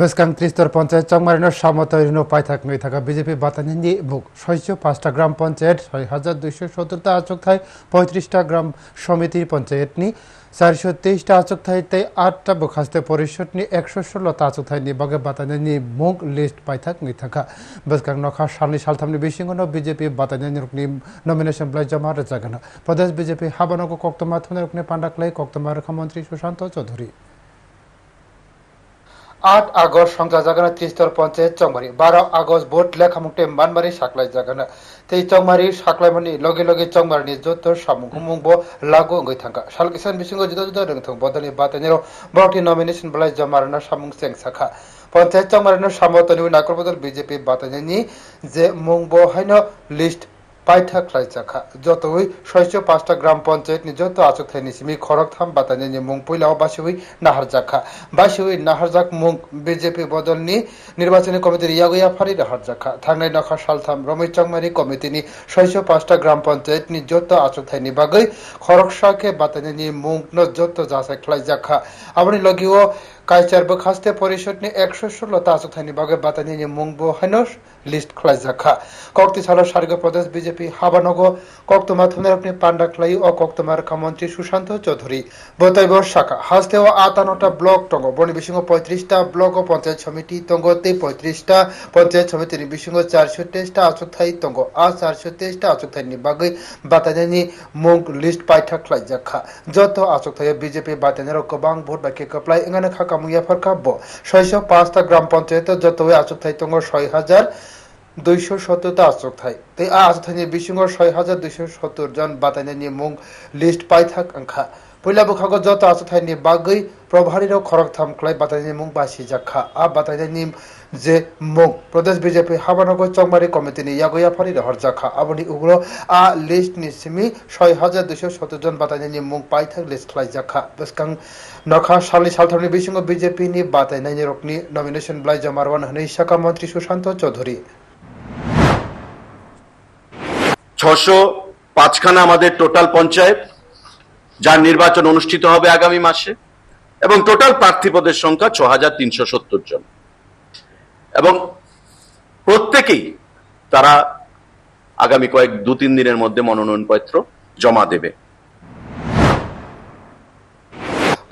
বেসকাং ত্রিস্তর পঞ্চায়েত চংমারিনোর সামতৈরিনো পাইথাক নই থাকা বিজেপি বাতানি বুক। ছয়শো পাঁচটা গ্রাম পঞ্চায়েত ছয় হাজার দুইশো সত্তরটা আচক থাই, পঁয়ত্রিশটা গ্রাম সমিতি পঞ্চায়েতনি চারশো তেইশটা আচক থাইতে আটটা বখাস্তে পরিষদনি একশো ষোলোটা আচক থাইনি বাগে বাতানি মুগ লিস্ট পাইথাক নই থাকা। বেসকাং নখা সালনি সালথামনি বিসিংহনো বিজেপি বাতানি রুকনি নমিনেশন প্লাই জমা রেজাগান। প্রদেশ বিজেপি হাবানক কক্তমা থুনে রুকনি পান্ডাকলাই কক্তমা রেখামন্ত্রী সুশান্ত চৌধুরী। आठ आगस्ट संख्या जागना त्रिस्तर पञ्चायत चङमारी बाह्र आगस्ट भोट लेखा मुक्टे मानमारी साक्लाई जागना तेइ चङमारी साक्लाई मानि लगे लगे चङमारी जत सामुं हुमुं बो लागु गै थांगा सालकिसान बिसिंग जुदा जुदा रोंथों बदलनि बातानिरो बरटी नमिनेसन बलाय जमारना सामुं सें साखा पञ्चायत चङमारीनो सामतनि नाकरबदल बिजेपि बातानि जे मुं बो हायनो लिस्ट পাইথা খ্লাইজাখা যতই ছয়শো পাঁচটা গ্রাম পঞ্চায়েতনি যত আচক থাইনি সিমি খরক থাম বাতানি মুং পইলাও বাসিউই নাহারজাখা বাসিউই নাহারজাক মুং বিজেপি বদলনি নির্বাচনী কমিটির ইয়াগুয়া ফারি নাহারজাখা থাংনাই নখা সালথাম রমেশ চংমারি কমিটিনি ছয়শো পাঁচটা গ্রাম পঞ্চায়েতনি যত আচক থাইনি বাগৈ খরক সাকে বাতানি মুং ন যত যাচাই খ্লাইজাখা আপনি লগিও কাইচার পরিষদনি একশো ষোলো তাচক থাইনি বাগৈ বাতানি মুংবো হাইনস লিস্ট খ্লাইজাখা কক্তি সালো সার্গ প্রদেশ বিজেপি হাবানগ কক্তমা থুনারপনি পান্ডাখলাই ও কক্তমার মন্ত্রী সুশান্ত চৌধুরী। বতৈব শাখা, হাস্তে ও আতানোটা ব্লক টঙ্গ, বনি বিসঙ্গ পঁয়ত্রিশটা, ব্লক ও পঞ্চায়েত সমিতি টঙ্গ তে পঁয়ত্রিশটা, পঞ্চায়েত সমিতির বিসঙ্গ চারশো তেইশটা আচক থাই টঙ্গ আ চারশো তেইশটা আচক থাইনি বাগৈ বাতানি মুং লিস্ট পাইথা খ্লাইজাখা যত আচক থাই বিজেপি বাতানের গোবাং ভোট বাকি কপ্লাই এখানে খাকা মুয়া কাব্য। ছয়শো পাঁচটা গ্রাম পঞ্চায়েত যত আচক থাই টঙ্গ ছয় হাজার দুইশো সত্তরটা আচক থাই। তাই আচক থাইনি বিসঙ্গ ছয় হাজার দুইশো সত্তর জন বাতানি মুং লিস্ট পাইথাক আংখা। পয়লা বখাগত যত আচক থাইনি বাগৈ প্রভারীর খরক থামখ্লাই বাতানি মুং বাসি জাখা। আ বাতানি যে মুং প্রদেশ বিজেপি হাবানগর চংমারি কমিটিনি ইয়াগয়া ফারি রহর জাখা। আবনি উগ্র আ লিস্ট নি সিমি ছয় হাজার দুইশো সত্তর জন বাতানি মুং পাইথাক লিস্ট খ্লাই জাখা। বেসকাং নখা সালি সালথামনি বিসঙ্গ বিজেপি নি বাতাইনাইনি রকনি নমিনেশন ব্লাই জমারওয়ান হनै শাখা মন্ত্রী সুশান্ত চৌধুরী। ছশো পাঁচখানা আমাদের টোটাল পঞ্চায়েত। যার নির্বাচন অনুষ্ঠিত হবে আগামী মাসে, এবং টোটাল প্রার্থীপদের সংখ্যা ছ হাজার তিনশো সত্তর জন। এবং প্রত্যেকেই তারা আগামী কয়েক দু তিন দিনের মধ্যে মনোনয়নপত্র জমা দেবে।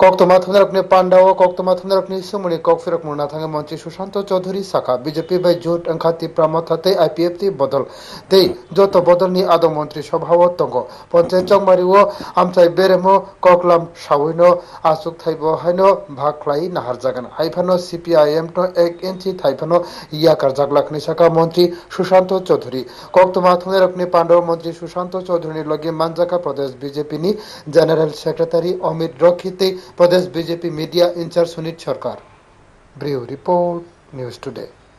কক্তমা থুনারকনি পান্ডা ও কক্তমা থুনারকনি সুমনি ককফিরক মুনা থাঙ্গে মন্ত্রী সুশান্ত চৌধুরী শাখা বিজেপি বাই জোট অংখাতি প্রামথাতে আইপিএফটি বদল তেই যত বদলনি আদম মন্ত্রী সভাও তঙ্গ পঞ্চায়েত চংমারি ও আমচাই বেরেমো ককলাম সাউইন আসুক থাইব হাইন ভাগলাই নাহার জাগান হাইফানো সিপিআইএম টো এক ইঞ্চি থাইফানো ইয়াকার জাগলাখনি শাখা মন্ত্রী সুশান্ত চৌধুরী কক্তমা থুনারকনি পান্ডব মন্ত্রী সুশান্ত চৌধুরী লগে মানজাকা প্রদেশ বিজেপি নি জেনারেল সেক্রেটারি অমিত রক্ষিতে प्रदेश BJP media incharge Sunit Sarkar. Brief report news today.